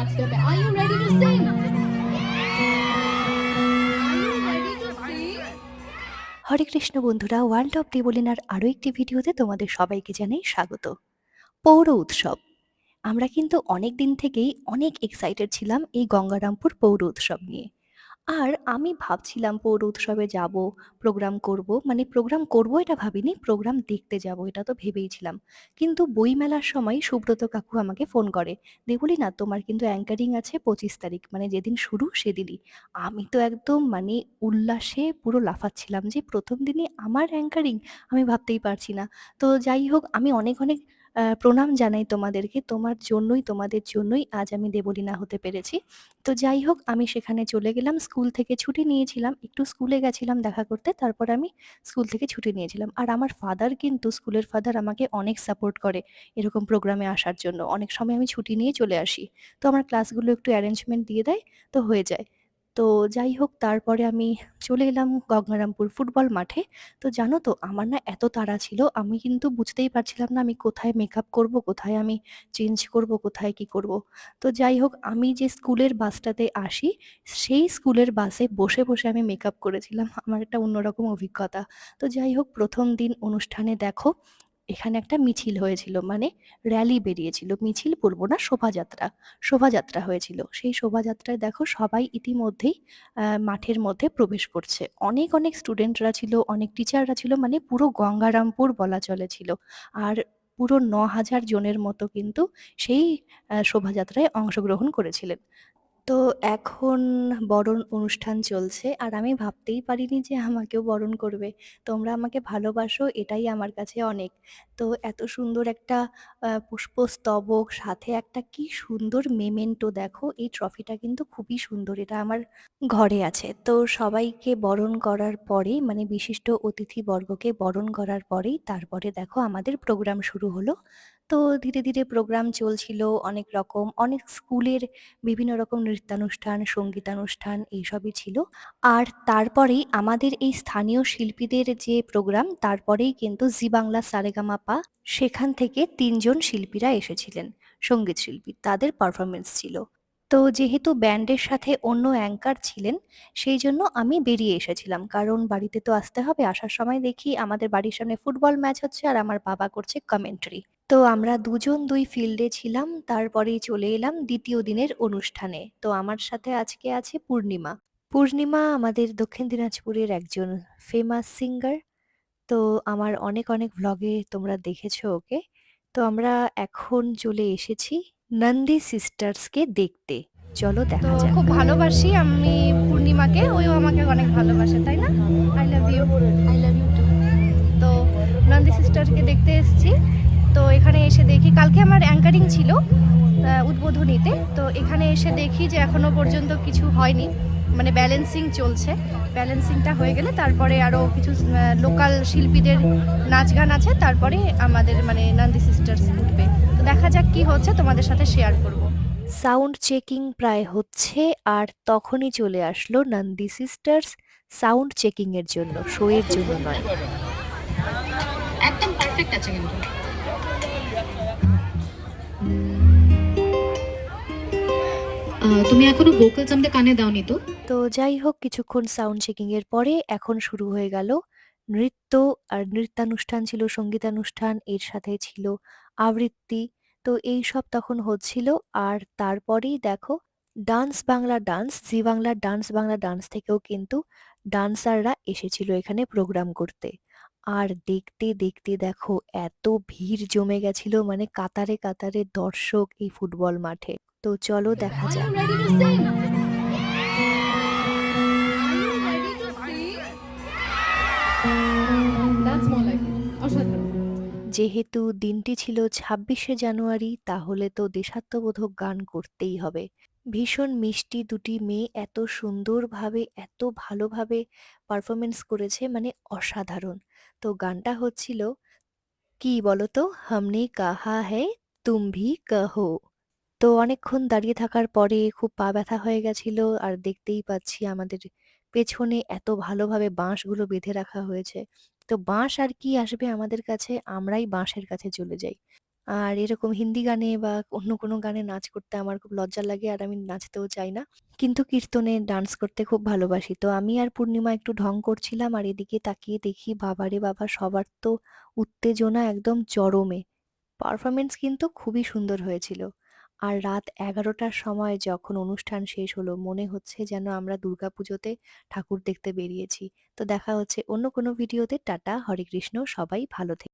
Are you ready to sing? হরে কৃষ্ণ বন্ধুরা world of দেবলিনার আরও একটি ভিডিওতে তোমাদের সবাইকে জানাই স্বাগত। পৌর উৎসব। আমরা কিন্তু অনেক দিন থেকেই অনেক এক্সাইটেড ছিলাম এই গঙ্গারামপুর পৌর উৎসব নিয়ে। আর আমি ভাবছিলাম পৌর উৎসবে যাব প্রোগ্রাম করব মানে প্রোগ্রাম করব এটা ভাবিনি প্রোগ্রাম দেখতে যাব এটা তো ভেবেইছিলাম কিন্তু বইমেলার সময় সুব্রত কাকু আমাকে ফোন করে দেবলি না, তোমার কিন্তু অ্যাঙ্কারিং আছে পঁচিশ তারিখ মানে যেদিন শুরু সেদিনই। আমি তো একদম মানে উল্লাসে পুরো লাফাচ্ছিলাম যে প্রথম দিনই আমার অ্যাঙ্কারিং আমি ভাবতেই পারছি না। তো যাই হোক, আমি অনেক অনেক প্রণাম জানাই তোমাদেরকে। তোমার জন্যই, তোমাদের জন্যই আজ আমি দেবলীনা হতে পেরেছি। তো যাই হোক, আমি সেখানে চলে গেলাম। স্কুল থেকে ছুটি নিয়েছিলাম। একটু স্কুলে গেছিলাম দেখা করতে। তারপর আমি স্কুল থেকে ছুটি নিয়েছিলাম। আর আমার ফাদার কিন্তু, স্কুলের ফাদার আমাকে অনেক সাপোর্ট করে এরকম প্রোগ্রামে আসার জন্য। অনেক সময় আমি ছুটি নিয়ে চলে আসি। তো আমার ক্লাসগুলো একটু অ্যারেঞ্জমেন্ট দিয়ে দেয়, তো হয়ে যায়। তো যাই হোক, তারপরে আমি চলে এলাম গঙ্গারামপুর ফুটবল মাঠে। তো জানো তো, আমার না এত তাড়া ছিল, আমি কিন্তু বুঝতেই পারছিলাম না আমি কোথায় মেকআপ করব, কোথায় আমি চেঞ্জ করব, কোথায় কি করব। তো যাই হোক, আমি যে স্কুলের বাসটাতে আসি, সেই স্কুলের বাসে বসে বসে আমি মেকআপ করেছিলাম। আমার একটা অন্যরকম অভিজ্ঞতা। তো যাই হোক, প্রথম দিন অনুষ্ঠানে দেখো এখানে একটা মিছিল হয়েছিল মানে র্যালি বেরিয়েছিল। মিছিল বলব না, শোভাযাত্রা শোভাযাত্রা হয়েছিল। সেই শোভাযাত্রায় দেখো সবাই ইতিমধ্যেই মাঠের মধ্যে প্রবেশ করছে। অনেক অনেক স্টুডেন্টরা ছিল, অনেক টিচাররা ছিল মানে পুরো গঙ্গারামপুর বলা চলে ছিল। আর পুরো ন হাজার জনের মতো কিন্তু সেই শোভাযাত্রায় অংশগ্রহণ করেছিলেন। তো এখন বরণ অনুষ্ঠান চলছে আর আমি ভাবতেই পারিনি যে আমাকেও বরণ করবে। তোমরা আমাকে ভালোবাসো, এটাই আমার কাছে অনেক। তো এত সুন্দর একটা পুষ্পস্তবক, সাথে একটা কি সুন্দর মেমেন্টো দেখো, এই ট্রফিটা কিন্তু খুবই সুন্দর, এটা আমার ঘরে আছে। তো সবাইকে বরণ করার পরে মানে বিশিষ্ট অতিথিবর্গকে বরণ করার পরেই, তারপরে দেখো আমাদের প্রোগ্রাম শুরু হলো। তো ধীরে ধীরে প্রোগ্রাম চলছিল, অনেক রকম, অনেক স্কুলের বিভিন্ন রকম নৃত্যানুষ্ঠান, সঙ্গীতানুষ্ঠান এইসবই ছিল। আর তারপরেই আমাদের এই স্থানীয় শিল্পীদের যে প্রোগ্রাম তারপরেই কিন্তু জি বাংলা সারেগামাপা, সেখান থেকে তিনজন শিল্পীরা এসেছিলেন, সংগীত শিল্পী। তাদের পারফরমেন্স ছিল। তো যেহেতু ব্যান্ডের সাথে অন্য অ্যাঙ্কার ছিলেন, সেই জন্য আমি বেরিয়ে এসেছিলাম। কারণ বাড়িতে তো আসতে হবে, আসার সময় দেখি আমাদের বাড়ির সামনে ফুটবল ম্যাচ হচ্ছে আর আমার বাবা করছে কমেন্ট্রি তো আমরা দুজন দুই ফিল্ডে ছিলাম তারপরেই চলে এলাম দ্বিতীয় দিনের অনুষ্ঠানে। তো আমার সাথে আজকে আছে পূর্ণিমা। পূর্ণিমা আমাদের দক্ষিণ দিনাজপুরের একজন ফেমাস সিঙ্গার তো আমার অনেক অনেক ভ্লগে তোমরা দেখেছ ওকে। তো আমরা এখন চলে এসেছি নন্দী সিস্টার্সকে দেখতে। চলো দেখা যাক। খুব ভালোবাসি আমি পূর্ণিমাকে ওইও আমাকে অনেক ভালোবাসে তাই না? I love you I love you too. তো নন্দী সিস্টারকে দেখতে এসেছি। তো এখানে এসে দেখি কালকে আমার অ্যাঙ্কারিং ছিল উদ্বোধনীতে। তো এখানে এসে দেখি যে এখনও পর্যন্ত কিছু হয়নি মানে ব্যালেন্সিং চলছে। ব্যালেন্সিংটা হয়ে গেলে তারপরে আরও কিছু লোকাল শিল্পীদের নাচ গান আছে তারপরে আমাদের মানে নন্দী সিস্টার্স উঠবে। তো দেখা যাক কি হচ্ছে তোমাদের সাথে শেয়ার করব। সাউন্ড চেকিং প্রায় হচ্ছে আর তখনই চলে আসলো নন্দী সিস্টার্স সাউন্ড চেকিং এর জন্য শোয়ের জন্য নয়। একদম পারফেক্ট আছে কিন্তু। তুমি এখনও ভোকালস আমাদের কানে দাওনি তো? তো যাই হোক, কিছুক্ষণ সাউন্ড চেকিং এর পরে এখন শুরু হয়ে গেল নৃত্য আর নৃত্যানুষ্ঠান ছিল, সঙ্গীতানুষ্ঠান, এর সাথে ছিল আবৃত্তি। তো এই সব তখন হচ্ছিল। আর তারপরেই দেখো, dance Bangla dance, Zee Bangla dance Bangla dance থেকেও কিন্তু ডান্সাররা এসেছিল এখানে প্রোগ্রাম করতে। আর দেখতে দেখতে দেখো এত ভিড় জমে গেছিল মানে কাতারে কাতারে দর্শক এই ফুটবল মাঠে। তো চলো দেখা যাক। যেহেতু দিনটি ছিল ছাব্বিশে জানুয়ারি তাহলে তো দেশাত্মবোধক গান করতেই হবে। ভীষণ মিষ্টি দুটি মেয়ে এত সুন্দরভাবে, এত ভালোভাবে পারফরমেন্স করেছে মানে অসাধারণ। তো গানটা হচ্ছিল, কি বলতো? হামনে কাহা হ্যায়? তুম ভি কহো? তো অনেকক্ষণ দাঁড়িয়ে থাকার পরে খুব পা ব্যথা হয়ে গেছিল, আর দেখতেই পাচ্ছি আমাদের পেছনে এত ভালোভাবে বাঁশগুলো বেঁধে রাখা হয়েছে। তো বাঁশ আর কি আসবে আমাদের কাছে? আমরাই বাঁশের কাছে চলে যাই। আর এরকম হিন্দি গানে বা অন্য কোনো গানে নাচ করতে আমার খুব লজ্জা লাগে আর আমি নাচতেও চাই না। কিন্তু কীর্তনে ডান্স করতে খুব ভালোবাসি। তো আমি আর পূর্ণিমা একটু ঢং করছিলাম আর এদিকে তাকিয়ে দেখি বাবারে বাবা, সবার তো উত্তেজনা একদম চরমে। পারফরমেন্স কিন্তু খুবই সুন্দর হয়েছিল। আর রাত এগারোটার সময় যখন অনুষ্ঠান শেষ হলো, মনে হচ্ছে যেন আমরা দুর্গাপুজোতে ঠাকুর দেখতে বেরিয়েছি। তো দেখা হচ্ছে অন্য কোনো ভিডিওতে টাটা, হরে কৃষ্ণ, সবাই ভালো থেকে